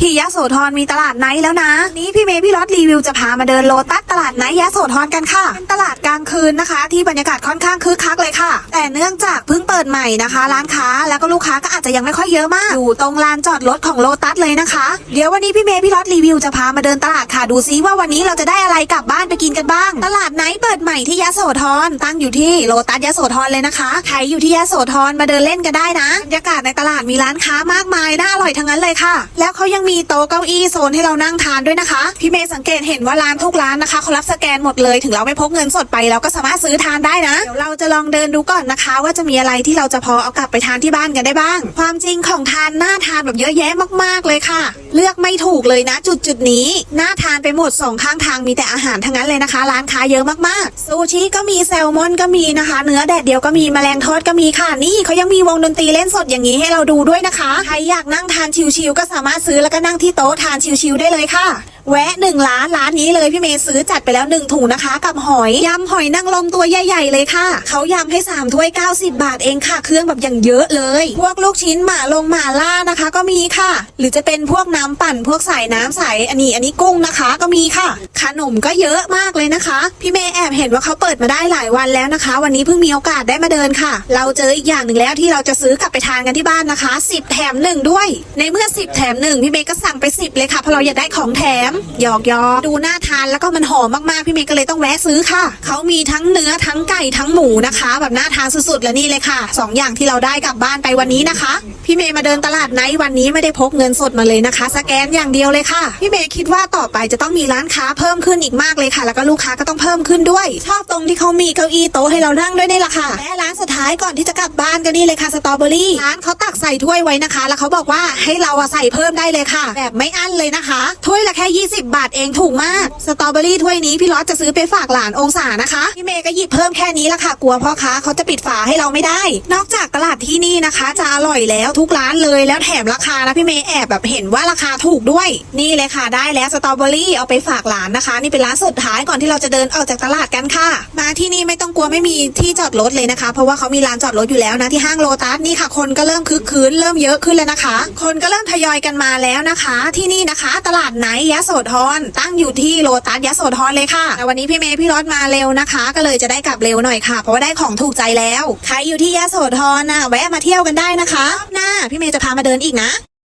ที่ยะโสธรมีตลาดไนท์แล้วนะ นี้พี่เมย์พี่รอดรีวิวจะพามาเดินโลตัสตลาดไนท์ยะโสธรกันค่ะเป็นตลาดกลางคืนนะคะ ที่บรรยากาศค่อนข้างคึกคักเลยค่ะ แต่เนื่องจากเพิ่งเปิดใหม่นะคะ ร้านค้าแล้วก็ลูกค้าก็อาจจะยังไม่ค่อยเยอะมากอยู่ตรงลานจอดรถของโลตัสเลยนะคะ เดี๋ยววันนี้พี่เมย์พี่รอดรีวิวจะพามาเดินตลาดค่ะดูซิว่าวันนี้เราจะได้อะไรกลับบ้านไปกินกันบ้าง ตลาดไนท์เปิดใหม่ที่ยะโสธรตั้งอยู่ที่โลตัสยะโสธรเลยนะคะใครอยู่ที่ยะโสธรมาเดินเล่นกันได้นะบรรยากาศในตลาดมีร้านค้ามากมายน่าอร่อยทั้งนั้นเลยค่ะ แล้วเขายังมีโต๊ะเก้าอี้โซนให้เรานั่งทานด้วยนะคะ พี่เมย์สังเกตเห็นว่าร้านทุกร้านนะคะเขารับสแกนหมดเลย ถึงเราไม่พกเงินสดไปเราก็สามารถซื้อทานได้นะ เดี๋ยวเราจะลองเดินดูก่อนนะคะ ว่าจะมีอะไรที่เราจะพอเอากลับไปทานที่บ้านกันได้บ้าง ความจริงของทานน่าทานแบบเยอะแยะมาก ๆเลยค่ะ เลือกไม่ถูกเลยนะ จุดจุดนี้น่าทานไปหมดสองข้างทางมีแต่อาหารทั้งนั้นเลยนะคะ ร้านค้าเยอะมากๆซูชิก็มีแซลมอนก็มีนะคะ เนื้อแดดเดียวก็มีแมลงทอดก็มีค่ะนี่เขายังมีวงดนตรีเล่นสดอย่างนี้ให้เราดูด้วยนะคะใครอยากนั่งทานชิวๆก็สามารถซื้อแล้วก็นั่งที่โต๊ะทานชิวๆได้เลยค่ะ แวะหนึ่งร้านร้านนี้เลยพี่เมย์ซื้อจัดไปแล้วหนึ่งถุงนะคะ กับหอยยำหอยนางรมตัวใหญ่ๆเลยค่ะเขายำให้สามถ้วย90 บาทเองค่ะ เครื่องแบบอย่างเยอะเลย พวกลูกชิ้นหมาลงหมาล่านะคะ ก็มีค่ะ หรือจะเป็นพวกน้ำปั่นพวกใสายน้ำใสอันนี้อันนี้กุ้งนะคะก็มีค่ะ ขนมก็เยอะมากเลยนะคะ พี่เมย์แอบเห็นว่าเขาเปิดมาได้หลายวันแล้วนะคะ วันนี้เพิ่งมีโอกาสได้มาเดินค่ะ เราเจออีกอย่างหนึ่งแล้วที่เราจะซื้อกลับไปทานกันที่บ้านนะคะ 10 แถมหนึ่งด้วย ในเมื่อ 10 แถมหนึ่งพี่เมย์ก็สั่งไป10เลยค่ะเพราะเราอยากได้ของแถมหยอกยอกดูน่าทานแล้วก็มันหอมมากๆพี่เมย์ก็เลยต้องแวะซื้อค่ะเขามีทั้งเนื้อทั้งไก่ทั้งหมูนะคะ แบบน่าทานสุดๆและนี่เลยค่ะสองอย่างที่เราได้กลับบ้านไปวันนี้นะคะ พี่เมย์มาเดินตลาดไนท์วันนี้ไม่ได้พกเงินสดมาเลยนะคะ สแกนอย่างเดียวเลยค่ะ พี่เมย์คิดว่าต่อไปจะต้องมีร้านค้าเพิ่มขึ้นอีกมากเลยค่ะ แล้วก็ลูกค้าก็ต้องเพิ่มขึ้นด้วย ชอบตรงที่เขามีเก้าอี้โต๊ะให้เรานั่งด้วยนี่แหละค่ะและร้านสุดท้ายก่อนที่จะกลับบ้านก็นี่เลยค่ะสตรอเบอรี่ร้านเขาตักใส่ถ้วยไว้นะคะ แล้วเขาบอกว่าให้เราใส่เพิ่มได้เลยค่ะแบบไม่อั้นเลยนะคะ ถ้วยละแค่ 20 บาทเองถูกมาก สตรอเบอรี่ถ้วยนี้พี่ล็อตจะซื้อไปฝากหลานองศานะคะ พี่เมย์ก็หยิบเพิ่มแค่นี้ละค่ะ กลัวพ่อค้าเขาจะปิดฝาให้เราไม่ได้ นอกจากตลาดที่นี่นะคะ จะอร่อยแล้วทุกร้านเลยแล้วแถมราคานะพี่เมย์แอบแบบเห็นว่าราคาถูกด้วย นี่เลยค่ะได้แล้วสตรอเบอรี่เอาไปฝากหลานนะคะ นี่เป็นร้านสุดท้ายก่อนที่เราจะเดินออกจากตลาดกันค่ะ มาที่นี่ไม่ต้องกลัวไม่มีที่จอดรถเลยนะคะ เพราะว่าเขามีลานจอดรถอยู่แล้วนะที่ห้างโลตัสนี่ค่ะ คนก็เริ่มคึกคืนเริ่มเยอะขึ้นแล้วนะคะ คนก็เริ่มทยอยกันมาแล้วนะคะ ที่นี่นะคะ ตลาดไนยะโสธรตั้งอยู่ที่โลตัสยะโสธรเลยค่ะแต่วันนี้พี่เมย์พี่รถมาเร็วนะคะ ก็เลยจะได้กลับเร็วหน่อยค่ะ เพราะว่าได้ของถูกใจแล้ว ใครอยู่ที่ยะโสธรนะแวะมาเที่ยวกันได้นะคะ หน้าพี่เมย์จะพามาเดินอีกนะ